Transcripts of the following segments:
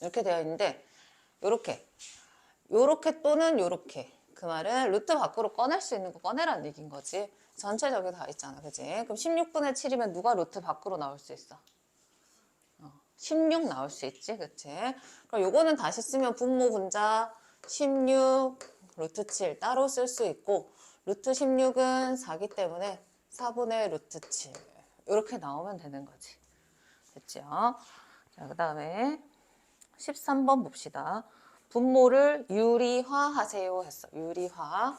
이렇게 되어 있는데 요렇게. 요렇게 또는 요렇게. 그 말은 루트 밖으로 꺼낼 수 있는 거 꺼내라는 얘기인 거지. 전체적으로 다 있잖아. 그지? 그럼 16분의 7이면 누가 루트 밖으로 나올 수 있어? 16 나올 수 있지. 그치? 그럼 요거는 다시 쓰면 분모 분자 16 루트 7 따로 쓸 수 있고 루트 16은 4기 때문에 4분의 루트 7 이렇게 나오면 되는 거지. 됐죠? 자, 그 다음에 13번 봅시다. 분모를 유리화 하세요 했어. 유리화.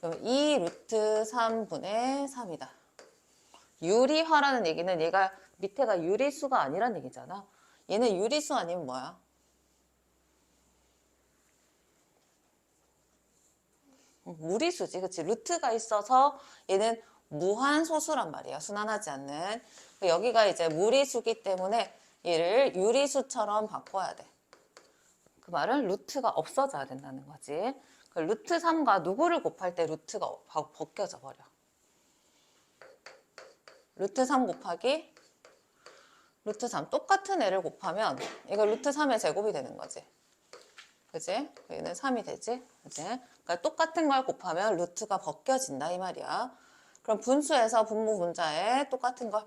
그럼 2 루트 3분의 3이다. 유리화라는 얘기는 얘가 밑에가 유리수가 아니란 얘기잖아. 얘는 유리수 아니면 뭐야? 음, 무리수지, 그치? 루트가 있어서 얘는 무한소수란 말이야. 순환하지 않는. 여기가 이제 무리수기 때문에 얘를 유리수처럼 바꿔야 돼. 그 말은 루트가 없어져야 된다는 거지. 그 루트 3과 누구를 곱할 때 루트가 바- 벗겨져 버려. 루트 3 곱하기 루트 3 똑같은 애를 곱하면 이거 루트 3의 제곱이 되는 거지. 그지? 얘는 3이 되지? 그지? 그러니까 똑같은 걸 곱하면 루트가 벗겨진다 이 말이야. 그럼 분수에서 분모 분자에 똑같은 걸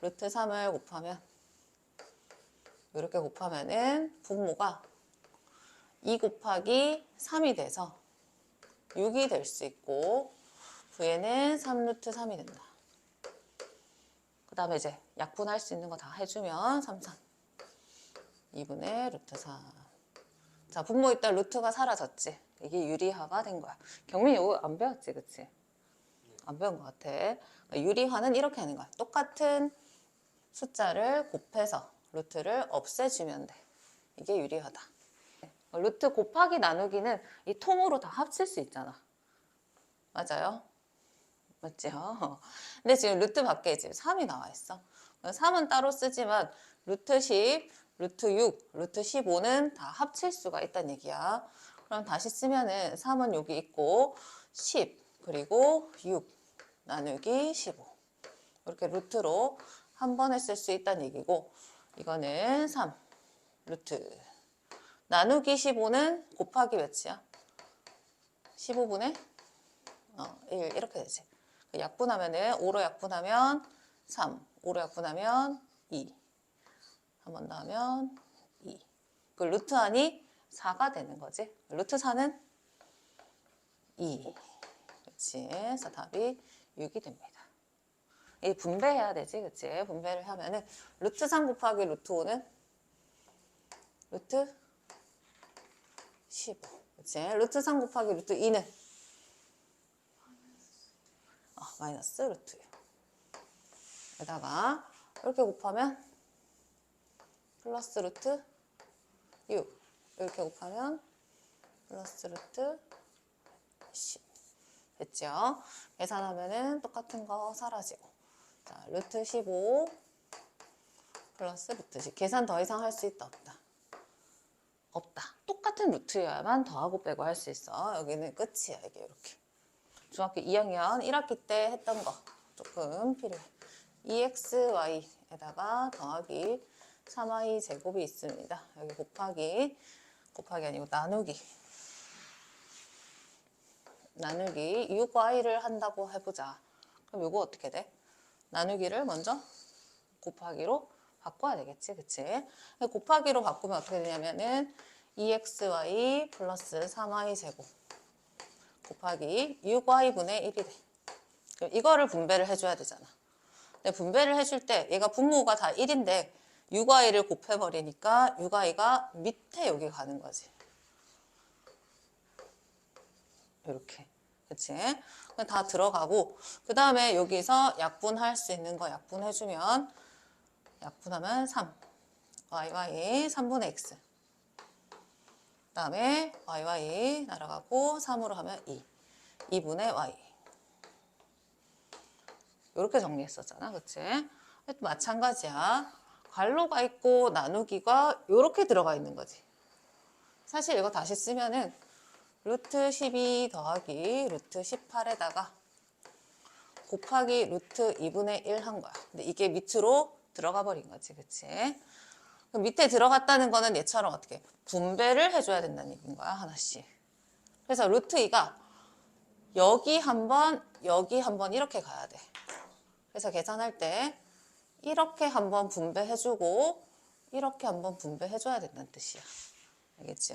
루트 3을 곱하면 이렇게 곱하면은 분모가 2 곱하기 3이 돼서 6이 될 수 있고 부에는 3루트 3이 된다. 그 다음에 이제 약분할 수 있는 거 다 해주면 3, 3 2분의 루트 3 자, 분모 있다 루트가 사라졌지. 이게 유리화가 된 거야. 경민이 이거 안 배웠지, 그치? 안 배운 것 같아. 그러니까 유리화는 이렇게 하는 거야. 똑같은 숫자를 곱해서 루트를 없애주면 돼. 이게 유리화다. 루트 곱하기 나누기는 이 통으로 다 합칠 수 있잖아. 맞아요? 맞죠? 근데 지금 루트 밖에 지금 3이 나와 있어. 3은 따로 쓰지만 루트 10, 루트 6, 루트 15는 다 합칠 수가 있다는 얘기야. 그럼 다시 쓰면은 3은 여기 있고 10 그리고 6 나누기 15 이렇게 루트로 한 번에 쓸 수 있다는 얘기고 이거는 3 루트 나누기 15는 곱하기 몇이야? 15분의 어, 1 이렇게 되지. 약분하면은 5로 약분하면 3, 5로 약분하면 2. 한 번 더 하면 2. 그 루트 안이 4가 되는 거지. 루트 4는 2. 그렇지. 그래서 답이 6이 됩니다. 이 분배해야 되지, 그치? 분배를 하면은 루트 3 곱하기 루트 5는 루트 15. 그치? 루트 3 곱하기 루트 2는 아, 마이너스 루트 6. 에다가 이렇게 곱하면 플러스 루트 6. 이렇게 곱하면 플러스 루트 10. 됐죠? 계산하면은 똑같은 거 사라지고. 자, 루트 15 플러스 루트 10. 계산 더 이상 할 수 있다, 없다? 없다. 똑같은 루트여야만 더하고 빼고 할 수 있어. 여기는 끝이야, 이게 이렇게. 중학교 2학년 1학기 때 했던 거 조금 필요해. E 2xy에다가 더하기 3y 제곱이 있습니다. 여기 곱하기 곱하기 아니고 나누기 나누기 6y를 한다고 해보자. 그럼 이거 어떻게 돼? 나누기를 먼저 곱하기로 바꿔야 되겠지, 그치? 곱하기로 바꾸면 어떻게 되냐면은 2xy 플러스 3y 제곱 곱하기 6y분의 1이 돼. 그럼 이거를 분배를 해줘야 되잖아. 근데 분배를 해줄 때 얘가 분모가 다 1인데 6y를 곱해버리니까 6y가 밑에 여기 가는 거지. 이렇게. 그치? 다 들어가고 그 다음에 여기서 약분할 수 있는 거 약분해주면 약분하면 3 yy 3분의 x. 그 다음에 yy 날아가고 3으로 하면 2 2분의 y. 이렇게 정리했었잖아. 그치? 또 마찬가지야. 괄호가 있고 나누기가 이렇게 들어가 있는 거지. 사실 이거 다시 쓰면은 루트 12 더하기 루트 18에다가 곱하기 루트 2분의 1 한 거야 근데 이게 밑으로 들어가 버린 거지, 그치? 그럼 밑에 들어갔다는 거는 얘처럼 어떻게 분배를 해줘야 된다는 얘기인 거야, 하나씩. 그래서 루트 2가 여기 한 번, 여기 한 번 이렇게 가야 돼. 그래서 계산할 때 이렇게 한 번 분배해주고 이렇게 한 번 분배해줘야 된다는 뜻이야. 알겠죠?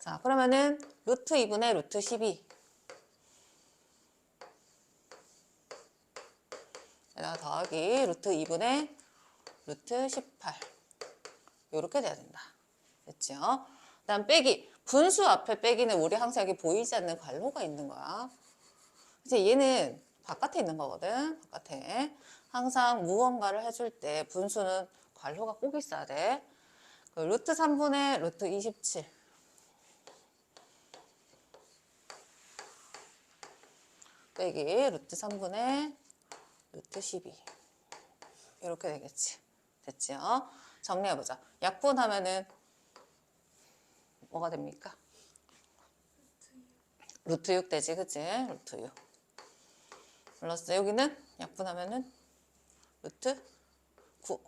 자, 그러면은 루트 2분의 루트 12. 에다가 더하기 루트 2분의 루트 18. 이렇게 돼야 된다. 됐죠? 다음 빼기. 분수 앞에 빼기는 우리 항상 여기 보이지 않는 괄호가 있는 거야. 이제 얘는 바깥에 있는 거거든. 바깥에. 항상 무언가를 해줄 때 분수는 괄호가 꼭 있어야 돼. 그 루트 3분의 루트 27. 빼기 루트 3분의 루트 12. 이렇게 되겠지. 됐죠? 정리해보자. 약분 하면은 뭐가 됩니까? 루트 6 되지, 그치? 루트 6. 플러스 여기는 약분하면은 루트 9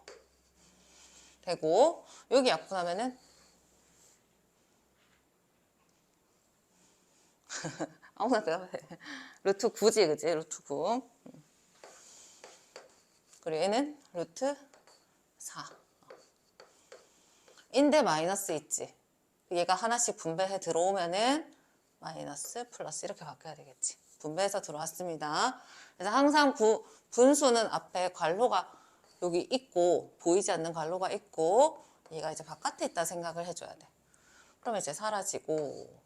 되고 여기 약분하면은 아무나 대답해. 루트 9지, 그치? 루트 9. 그리고 얘는 루트 4. 인데 마이너스 있지. 얘가 하나씩 분배해 들어오면은 마이너스 플러스 이렇게 바뀌어야 되겠지. 분배해서 들어왔습니다. 그래서 항상 구, 분수는 앞에 괄호가 여기 있고 보이지 않는 괄호가 있고 얘가 이제 바깥에 있다 생각을 해줘야 돼. 그러면 이제 사라지고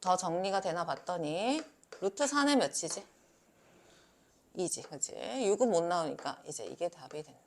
더 정리가 되나 봤더니 루트 4는 몇이지? 2지, 그치? 6은 못 나오니까 이제 이게 답이 된다.